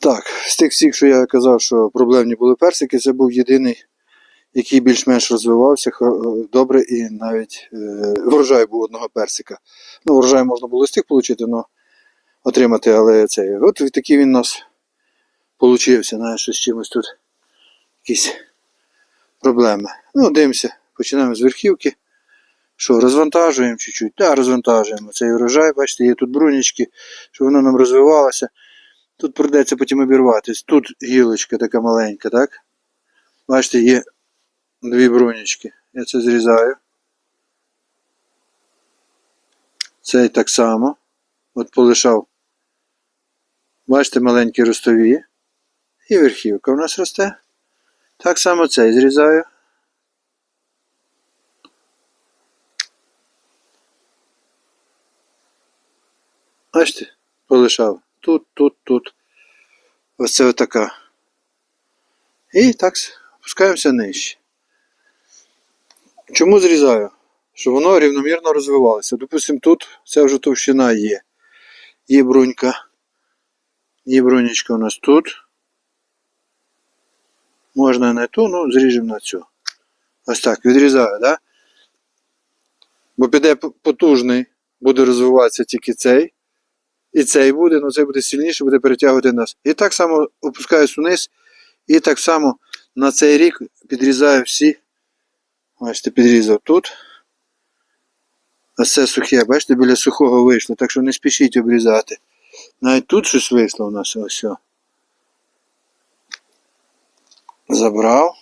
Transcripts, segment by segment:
Так, з тих всіх, що я казав, що проблемні були персики, це був єдиний, який більш-менш розвивався добре і навіть е, врожай був одного персика. Ну, врожай можна було з тих отримати, але отримати, але це. От такий він у нас получився, знаєш, що з чимось тут якісь проблеми. Ну, дивимося, починаємо з верхівки. Що, розвантажуємо чуть-чуть? Так, розвантажуємо цей врожай. Бачите, є тут брунічки, щоб воно нам розвивалося. Тут придеться потім обірватись. Тут гілочка така маленька, так? Бачите, є дві брунічки. Я це зрізаю. Цей так само. От полишав. Бачите, маленькі ростові. І верхівка у нас росте. Так само цей зрізаю. Бачите, полишав. Тут, тут, тут. Ось це отака. І так опускаємося нижче. Чому зрізаю? Щоб воно рівномірно розвивалося. Допустимо, тут ця вже товщина є. Є брунька. Є брунечка у нас тут. Можна не ту, ну зріжемо на цю. Ось так, відрізаю, да? Бо піде потужний, буде розвиватися тільки цей. І цей буде, але цей буде сильніше, буде перетягувати нас. І так само опускаюсь вниз. І так само на цей рік підрізаю всі. Бачите, підрізав тут. Ось це сухе, бачите, біля сухого вийшло, так що не спішіть обрізати. Навіть тут щось вийшло у нас ось. Забрав.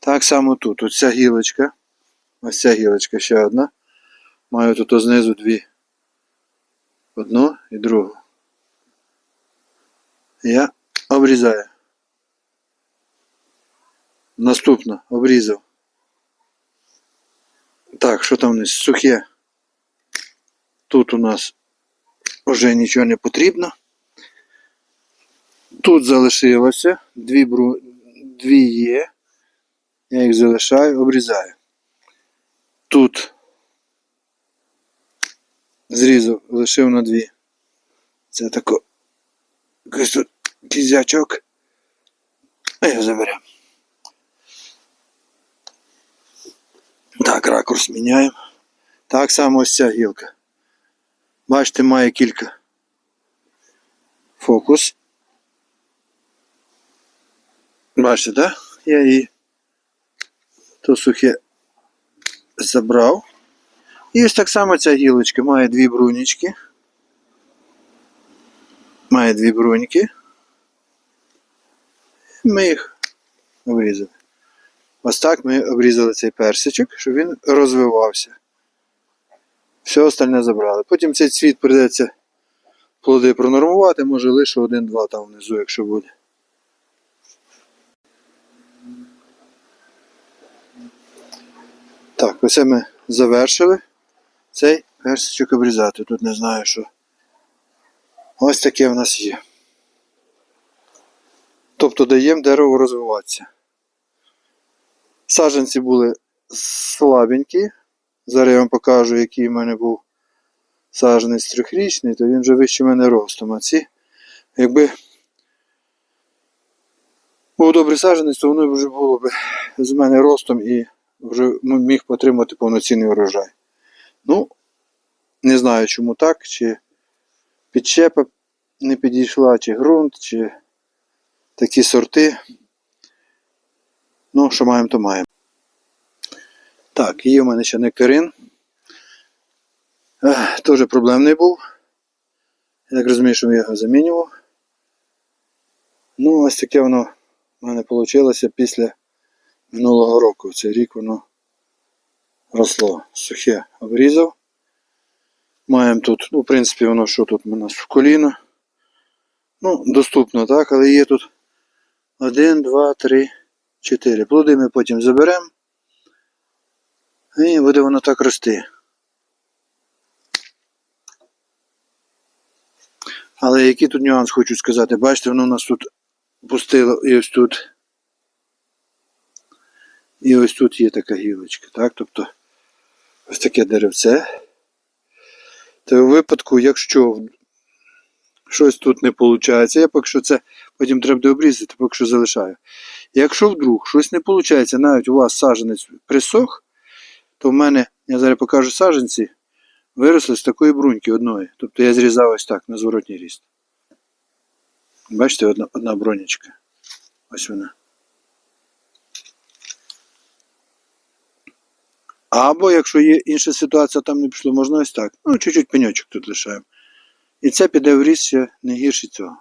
Так само тут. Ось ця гілочка. Ось ця гілочка ще одна. Маю тут знизу дві. Одну і другу. Я обрізаю. Наступно обрізав. Так, що там у нас? Сухе. Тут у нас вже нічого не потрібно. Тут залишилося дві, бру... дві є. Я їх залишаю, обрізаю. Тут зрізав, лишив на дві. Це тако. Якийсь тут кізячок. А його заберемо. Так, ракурс міняємо. Так само ось ця гілка. Бачите, має кілька. Фокус. Бачите, так? Да? Я її то сухе забрав. І ось так само ця гілочка має дві брунічки. Має дві бруньки. Ми їх обрізали. Ось так ми обрізали цей персичок, щоб він розвивався. Все остальне забрали. Потім цей цвіт прийдеться плоди пронормувати, може лише один-два там внизу, якщо буде. Так, ось ми завершили цей персичок обрізати. Тут не знаю, що. Ось таке в нас є. Тобто даємо дереву розвиватися. Саджанці були слабенькі. Зараз я вам покажу, який в мене був саджанець трьохрічний, то він вже вище мене ростом. А ці, якби був добрий саджанець, то воно вже було б з мене ростом і вже міг отримати повноцінний урожай. Ну, не знаю, чому так, чи підщепа не підійшла, чи ґрунт, чи такі сорти. Ну, що маємо, то маємо. Так, є в мене ще нектарин. Теж проблемний був. Я так розумію, що я його замінював. Ну, ось таке воно в мене вийшло після минулого року. Цей рік воно росло. Сухе обрізав. Маємо тут, ну, в принципі, воно що тут у нас в коліно. Ну, доступно, так, але є тут один, два, три, чотири. Плоди ми потім заберемо. І буде воно так рости. Але який тут нюанс хочу сказати? Бачите, воно у нас тут пустило і ось тут. І ось тут є така гілочка, так? Тобто ось таке деревце. То у випадку, якщо щось тут не виходить. Я поки що це потім треба обрізати, поки що залишаю. Якщо вдруг щось не виходить, навіть у вас саженець присох, то в мене, я зараз покажу саженці, виросли з такої бруньки одної. Тобто я зрізав ось так на зворотній ріст. Бачите, одна, одна бронячка. Ось вона. Або якщо є інша ситуація, там не пішло, можна ось так. Ну, чуть-чуть пеньочок тут лишаємо. І це піде в ріс ще не гірше цього.